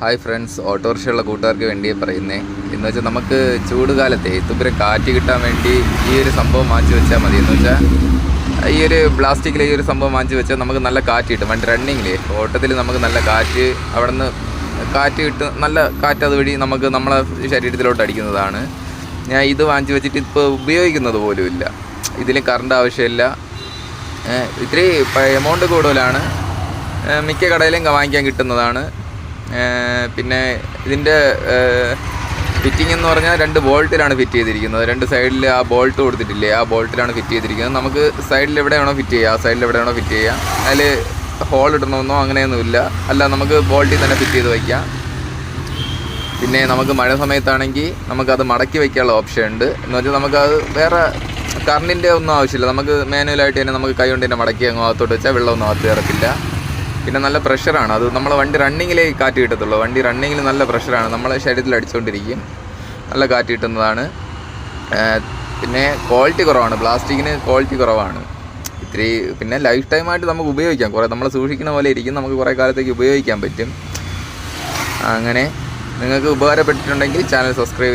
Hi friends ഓട്ടോറിക്ഷയുള്ള കൂട്ടുകാർക്ക് വേണ്ടി പറയുന്നേ. എന്ന് വെച്ചാൽ നമുക്ക് ചൂട് കാലത്തെ തുമ്പരെ കാറ്റ് കിട്ടാൻ വേണ്ടി ഈ ഒരു സംഭവം മാറ്റി വെച്ചാൽ മതി. എന്ന് വെച്ചാൽ ഈ ഒരു പ്ലാസ്റ്റിക്കിലെ ഈ ഒരു സംഭവം മാറ്റി വെച്ചാൽ നമുക്ക് നല്ല കാറ്റ് കിട്ടും. വണ്ടി റണ്ണിങ്ങിൽ ഓട്ടത്തിൽ നമുക്ക് നല്ല കാറ്റ് അവിടെ നിന്ന് കാറ്റ് കിട്ടും നല്ല കാറ്റ് അതുവഴി നമുക്ക് നമ്മളെ ശരീരത്തിലോട്ട് അടിക്കുന്നതാണ്. ഞാൻ ഇത് വാങ്ങിച്ച് വെച്ചിട്ട് ഇപ്പോൾ ഉപയോഗിക്കുന്നത് പോലുമില്ല ഇതിൽ കറണ്ട് ആവശ്യമില്ല. ഇത്രയും എമൗണ്ട് കൂടുതലാണ്. മിക്ക കടയിലും വാങ്ങിക്കാൻ കിട്ടുന്നതാണ്. പിന്നെ ഇതിന്റെ ഫിറ്റിംഗ് എന്ന് പറഞ്ഞാൽ രണ്ട് ബോൾട്ടിലാണ് ഫിറ്റ് ചെയ്തിരിക്കുന്നത്. രണ്ട് സൈഡിൽ ആ ബോൾട്ട് കൊടുത്തിട്ടില്ലേ ആ ബോൾട്ടിലാണ് ഫിറ്റ് ചെയ്തിരിക്കുന്നത്. നമുക്ക് സൈഡിൽ എവിടെ വേണോ ഫിറ്റ് ചെയ്യുക ആ സൈഡിൽ എവിടെ വേണോ ഫിറ്റ് ചെയ്യാം അതിൽ ഹോൾ ഇടണമെന്നോ അങ്ങനെയൊന്നുമില്ല അല്ല നമുക്ക് ബോൾട്ടിൽ തന്നെ ഫിറ്റ് ചെയ്ത് വയ്ക്കാം. പിന്നെ നമുക്ക് മഴ സമയത്താണെങ്കിൽ നമുക്കത് മടക്കി വയ്ക്കാനുള്ള ഓപ്ഷൻ ഉണ്ട്. എന്ന് വെച്ചാൽ നമുക്കത് വേറെ കറണ്ടിന്റെ ഒന്നും ആവശ്യമില്ല. നമുക്ക് മാനുവലായിട്ട് തന്നെ നമുക്ക് കൈ കൊണ്ട് തന്നെ മടക്കി അങ്ങ് അകത്തോട്ട് വെച്ചാൽ വെള്ളമൊന്നും അകത്ത് കയറത്തില്ല. പിന്നെ നല്ല പ്രഷറാണ്. അത് നമ്മളെ വണ്ടി റണ്ണിങ്ങിലേ കാറ്റ് കിട്ടത്തുള്ളൂ. വണ്ടി റണ്ണിങ്ങിൽ നല്ല പ്രഷറാണ്. നമ്മളെ ശരീരത്തിൽ അടിച്ചുകൊണ്ടിരിക്കും നല്ല കാറ്റ് കിട്ടുന്നതാണ്. പിന്നെ ക്വാളിറ്റി കുറവാണ്. പ്ലാസ്റ്റിക്കിന് ക്വാളിറ്റി കുറവാണ്. ഇത്തിരി പിന്നെ ലൈഫ് ടൈമായിട്ട് നമുക്ക് ഉപയോഗിക്കാം. കുറേ നമ്മൾ സൂക്ഷിക്കുന്ന പോലെ ഇരിക്കും. നമുക്ക് കുറേ കാലത്തേക്ക് ഉപയോഗിക്കാൻ പറ്റും. അങ്ങനെ നിങ്ങൾക്ക് ഉപകാരപ്പെട്ടിട്ടുണ്ടെങ്കിൽ ചാനൽ സബ്സ്ക്രൈബ്